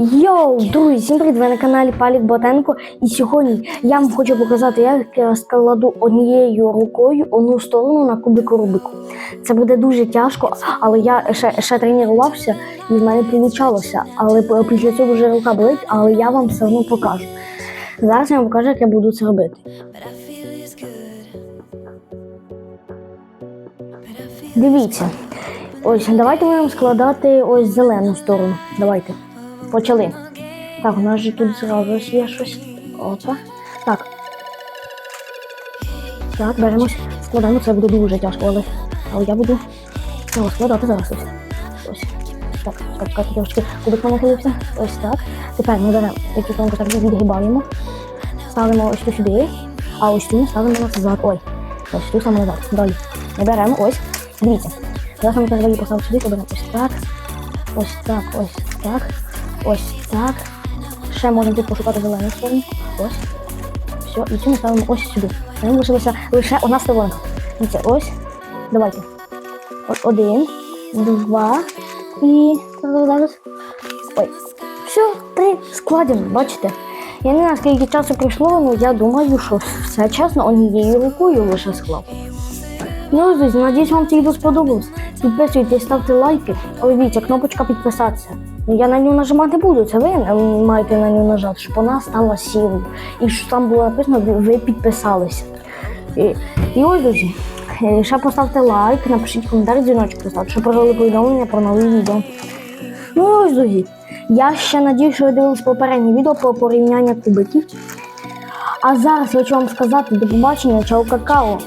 Йоу, друзі, всім привіт! Ви на каналі Палік Ботенко. І сьогодні я вам хочу показати, як я складу однією рукою одну сторону на кубику Рубику. Це буде дуже тяжко, але я ще, ще тренувався і в мене получалося. Але після цього вже рука болить, але я вам все одно покажу. Зараз я вам покажу, як я буду це робити. Дивіться, ось давайте будемо складати ось зелену сторону. Давайте. Почали. Так, у нас же тут зразу є щось. Опа. Так. Так, беремось. Складаємо, це буде дуже тяжко, але, але я буду його складати зараз ось. Ось. Так, чекай, трошки кубик нахилився. Ось так. Тепер ми беремо цю так відгибаємо. Ставимо ось тут сюди, а ось цю ставимо назад. Ой. Ось цю саме назад. Далі. Ми беремо ось. Дивіться. Зараз ми далі поставимо сюди, поберемо ось так. Ось так, ось так. Ось так. Ще можемо тут пошукати зелену сторону. Ось. Все, і цю ми ставимо ось сюди. Нам лишилася лише одна сторона. Дивіться, ось. Давайте. От один, два і зараз. Ой. Все, три складено, бачите? Я не знаю, скільки часу пройшло, але я думаю, що все чесно однією рукою лише склав. Ну, друзі, надіюсь, вам це відео сподобалось. Підписуйтесь, ставте лайки. Ой, дивіться, кнопочка підписатися. Ну, Я на нього нажимати буду, це ви маєте на нього нажати, щоб вона стала сілою. І щоб там було написано, ви- підписалися. І, і ось, друзі, е, ще поставте лайк, напишіть коментар, дзвіночок поставте, щоб прожили повідомлення про нові відео. Ну і ось, друзі, я ще надію, що ви дивились попереднє відео про порівняння кубиків. А зараз я хочу вам сказати до побачення, чао какао.